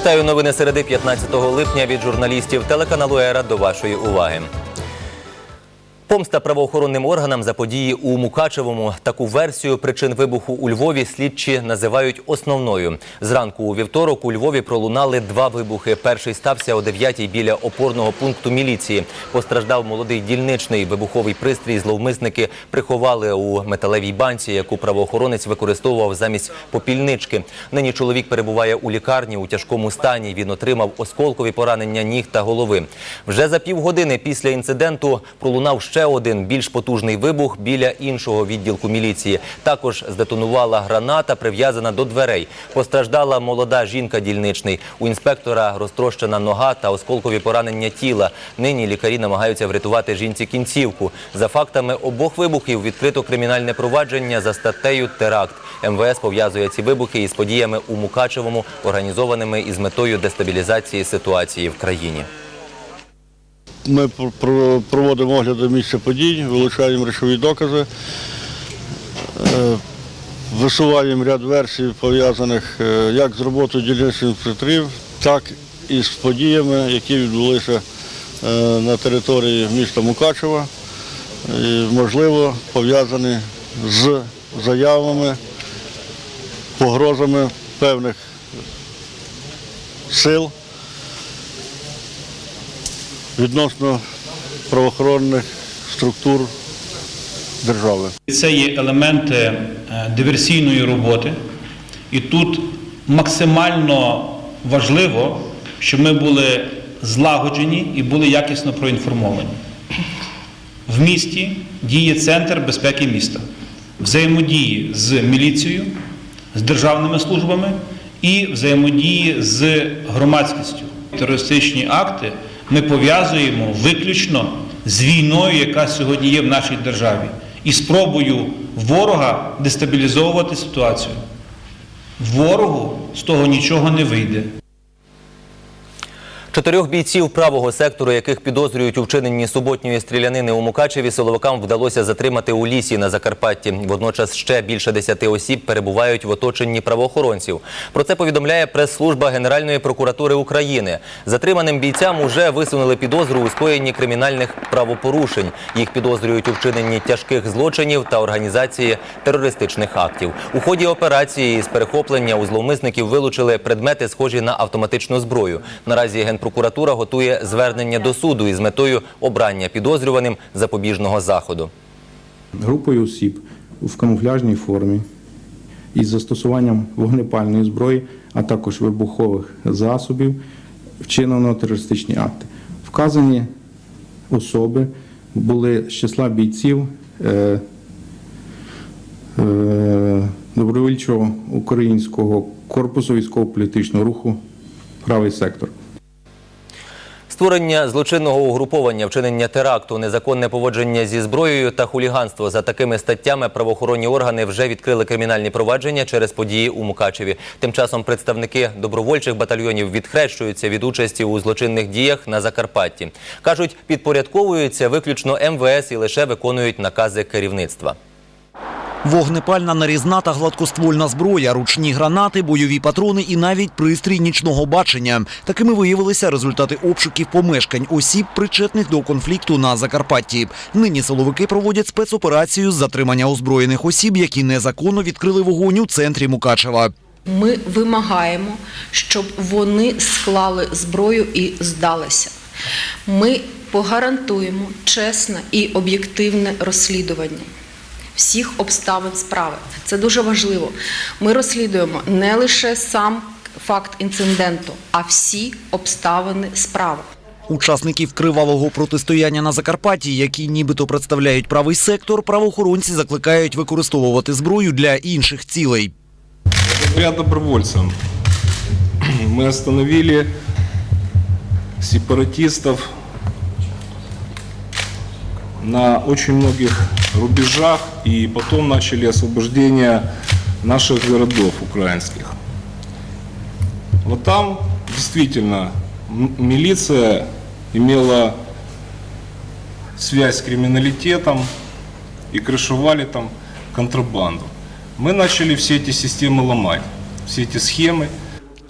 Вітаю новини середи 15 липня від журналістів телеканалу Ера до вашої уваги. Помста правоохоронним органам за події у Мукачевому. Таку версію причин вибуху у Львові слідчі називають основною. Зранку у вівторок у Львові пролунали два вибухи. Перший стався о 9-й біля опорного пункту міліції. Постраждав молодий дільничний вибуховий пристрій. Зловмисники приховали у металевій банці, яку правоохоронець використовував замість попільнички. Нині чоловік перебуває у лікарні у тяжкому стані. Він отримав осколкові поранення ніг та голови. Вже за півгодини після інциденту пролунав ще один більш потужний вибух біля іншого відділку міліції. Також здетонувала граната, прив'язана до дверей. Постраждала молода жінка дільничний. У інспектора розтрощена нога та осколкові поранення тіла. Нині лікарі намагаються врятувати жінці кінцівку. За фактами обох вибухів відкрито кримінальне провадження за статтею теракт. МВС пов'язує ці вибухи із подіями у Мукачевому, організованими із метою дестабілізації ситуації в країні. Ми пр- пр- проводимо огляди місця подій, вилучаємо речові докази, е, висуваємо ряд версій, пов'язаних е, як з роботою дільничних інспекторів, так і з подіями, які відбулися е, на території міста Мукачева, і, можливо, пов'язані з заявами, погрозами певних сил відносно правоохоронних структур держави. Це є елементи е, диверсійної роботи, і тут максимально важливо, щоб ми були злагоджені і були якісно проінформовані. В місті діє центр безпеки міста, взаємодії з міліцією, з державними службами і взаємодії з громадськістю. Терористичні акти ми пов'язуємо виключно з війною, яка сьогодні є в нашій державі, і спробою ворога дестабілізовувати ситуацію. Ворогу з того нічого не вийде. Чотирьох бійців правого сектору, яких підозрюють у вчиненні суботньої стрілянини у Мукачеві, силовикам вдалося затримати у лісі на Закарпатті. Водночас ще більше десяти осіб перебувають в оточенні правоохоронців. Про це повідомляє прес-служба Генеральної прокуратури України. Затриманим бійцям уже висунули підозру у скоєнні кримінальних правопорушень. Їх підозрюють у вчиненні тяжких злочинів та організації терористичних актів. У ході операції з перехоплення у зловмисників вилучили предмети, схожі на автоматичну зброю. Наразі Генпрокуратура готує звернення до суду із метою обрання підозрюваним запобіжного заходу. групою осіб в камуфляжній формі із застосуванням вогнепальної зброї, а також вибухових засобів вчинено терористичні акти. Вказані особи були з числа бійців е, е, добровольчого українського корпусу військово-політичного руху Правий сектор. Створення злочинного угруповання, вчинення теракту, незаконне поводження зі зброєю та хуліганство за такими статтями правоохоронні органи вже відкрили кримінальні провадження через події у Мукачеві. Тим часом представники добровольчих батальйонів відхрещуються від участі у злочинних діях на Закарпатті. кажуть, підпорядковуються виключно МВС і лише виконують накази керівництва. Вогнепальна нарізна та гладкоствольна зброя, ручні гранати, бойові патрони і навіть пристрій нічного бачення. Такими виявилися результати обшуків помешкань осіб, причетних до конфлікту на Закарпатті. Нині силовики проводять спецоперацію з затримання озброєних осіб, які незаконно відкрили вогонь у центрі Мукачева. Ми вимагаємо, щоб вони склали зброю і здалися. Ми погарантуємо чесне і об'єктивне розслідування всіх обставин справи. Це дуже важливо. Ми розслідуємо не лише сам факт інциденту, а всі обставини справи. Учасників кривавого протистояння на Закарпатті, які нібито представляють правий сектор, правоохоронці закликають використовувати зброю для інших цілей. Благодаря добровольцам мы остановили сепаратистов на очень многих рубежах и потом начали освобождение наших городов украинских. Вот там действительно милиция имела связь с криминалитетом и крышевали там контрабанду. Мы начали все эти системы ломать, все эти схемы.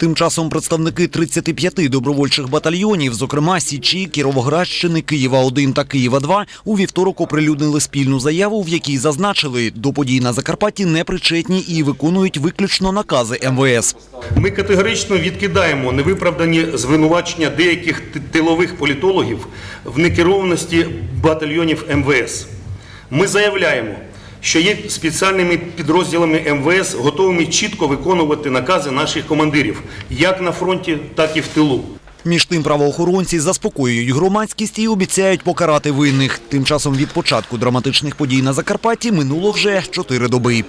Тим часом представники 35 добровольчих батальйонів, зокрема Січі, Кіровоградщини, Києва-1 та Києва-2, у вівторок оприлюднили спільну заяву, в якій зазначили, до подій на Закарпатті не причетні і виконують виключно накази МВС. Ми категорично відкидаємо невиправдані звинувачення деяких тилових політологів в некерованості батальйонів МВС. Ми заявляємо, що є спеціальними підрозділами МВС, готовими чітко виконувати накази наших командирів, як на фронті, так і в тилу. Між тим правоохоронці заспокоюють громадськість і обіцяють покарати винних. Тим часом від початку драматичних подій на Закарпатті минуло вже чотири доби.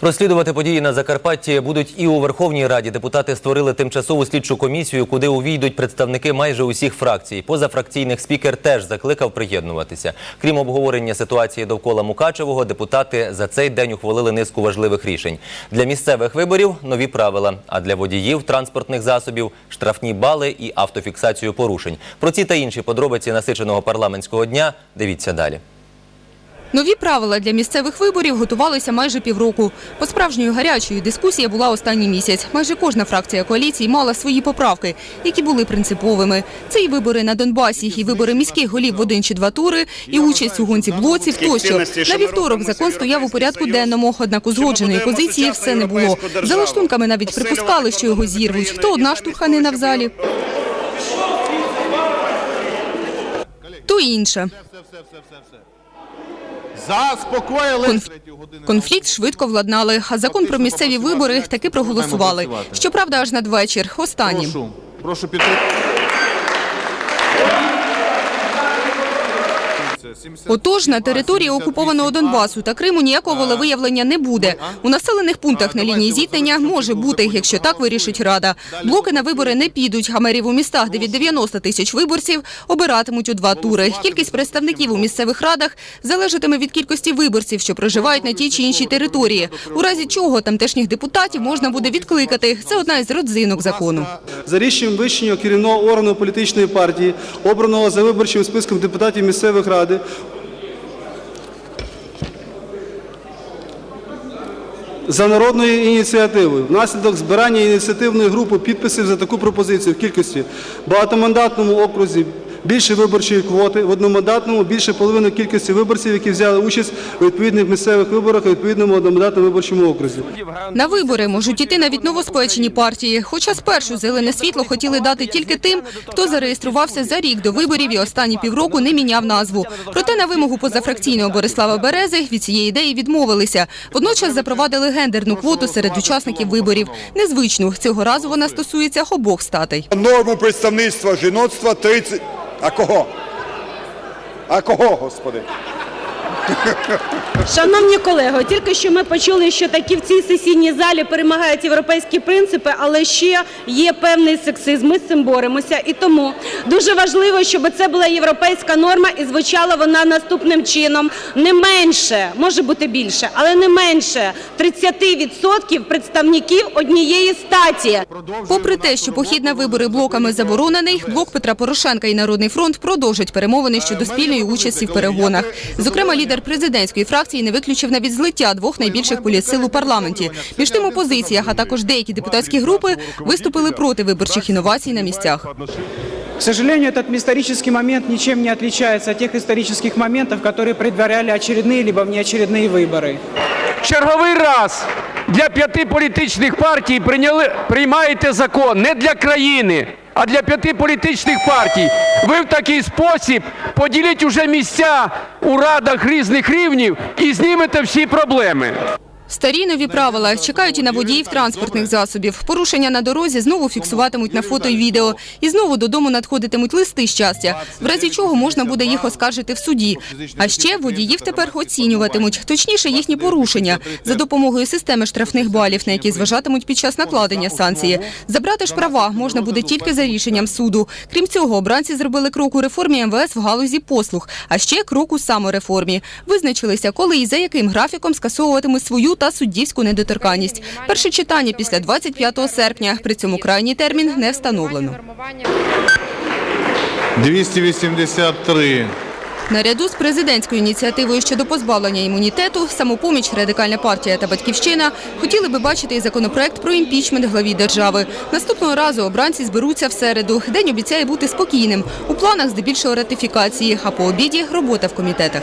Розслідувати події на Закарпатті будуть і у Верховній Раді. Депутати створили тимчасову слідчу комісію, куди увійдуть представники майже усіх фракцій. Позафракційних спікер теж закликав приєднуватися. Крім обговорення ситуації довкола Мукачевого, депутати за цей день ухвалили низку важливих рішень. Для місцевих виборів нові правила, а для водіїв транспортних засобів штрафні бали і автофіксацію порушень. Про ці та інші подробиці насиченого парламентського дня дивіться далі. Нові правила для місцевих виборів готувалися майже півроку. По справжньою гарячою дискусія була останній місяць. Майже кожна фракція коаліції мала свої поправки, які були принциповими. Це і вибори на Донбасі, і вибори міських голів в один чи два тури, і участь у гонці блоців тощо. На вівторок закон стояв у порядку денному, однак узгодженої позиції все не було. За лаштунками навіть припускали, що його зірвуть. То одна штурханина в залі, то інша. Конф- Конфлікт швидко владнали, а закон про місцеві вибори таки проголосували. Щоправда, аж надвечір, останнім. Прошу, прошу підтримати. Отож, на території окупованого Донбасу та Криму ніякого волевиявлення не буде. У населених пунктах на лінії зіткнення може бути, якщо так вирішить Рада. Блоки на вибори не підуть, а мерів у містах, де від 90 тисяч виборців, обиратимуть у два тури. Кількість представників у місцевих радах залежатиме від кількості виборців, що проживають на тій чи іншій території. У разі чого тамтешніх депутатів можна буде відкликати. Це одна із родзинок закону. За рішенням вищого керівного органу політичної партії, обраного за виборчим списком депутатів місцевих ради, за народною ініціативою, внаслідок збирання ініціативної групи підписів за таку пропозицію в кількості в багатомандатному окрузі більше виборчої квоти, в одномандатному більше половини кількості виборців, які взяли участь у відповідних місцевих виборах у відповідному одномандатному виборчому окрузі. На вибори можуть іти навіть новоспечені партії. Хоча спершу зелене світло хотіли дати тільки тим, хто зареєструвався за рік до виборів і останні півроку не міняв назву. Проте на вимогу позафракційного Борислава Берези від цієї ідеї відмовилися. Водночас запровадили гендерну квоту серед учасників виборів. Незвичну цього разу вона стосується обох статей. Норму представництва жіноцтва 30... А кого? А кого, господи? Шановні колеги, тільки що ми почули, що такі в цій сесійній залі перемагають європейські принципи, але ще є певний сексизм. Ми з цим боремося. І тому дуже важливо, щоб це була європейська норма і звучала вона наступним чином: не менше, може бути більше, але не менше 30% представників однієї статі. Попри те, що похід на вибори блоками заборонений, блок Петра Порошенка і Народний фронт продовжать перемовини щодо спільної участі в перегонах. Зокрема, лідер президентської фракції не виключив навіть злиття двох найбільших політсил у парламенті. Між тим опозиція, а також деякі депутатські групи виступили проти виборчих інновацій на місцях. К сожалению, этот исторический момент ничем не отличается от тех исторических моментов, которые предваряли очередные либо внеочередные выборы. черговий раз для п'яти політичних партій прийняли, приймаєте закон не для країни, а для п'яти політичних партій. Ви в такий спосіб поділіть уже місця у радах різних рівнів і знімете всі проблеми. Старі нові правила чекають і на водіїв транспортних засобів. Порушення на дорозі знову фіксуватимуть на фото і відео. І знову додому надходитимуть листи щастя, в разі чого можна буде їх оскаржити в суді. А ще водіїв тепер оцінюватимуть, точніше їхні порушення, за допомогою системи штрафних балів, на які зважатимуть під час накладення санкції. Забрати ж права можна буде тільки за рішенням суду. Крім цього, обранці зробили крок у реформі МВС в галузі послуг, а ще крок у самореформі. Визначилися, коли і за яким графіком скасовуватимуть свою та суддівську недоторканність. Перше читання після 25 серпня. При цьому крайній термін не встановлено. 283. Наряду з президентською ініціативою щодо позбавлення імунітету, самопоміч, радикальна партія та батьківщина хотіли би бачити і законопроект про імпічмент главі держави. Наступного разу обранці зберуться в середу. День обіцяє бути спокійним. У планах здебільшого ратифікації, а по обіді робота в комітетах.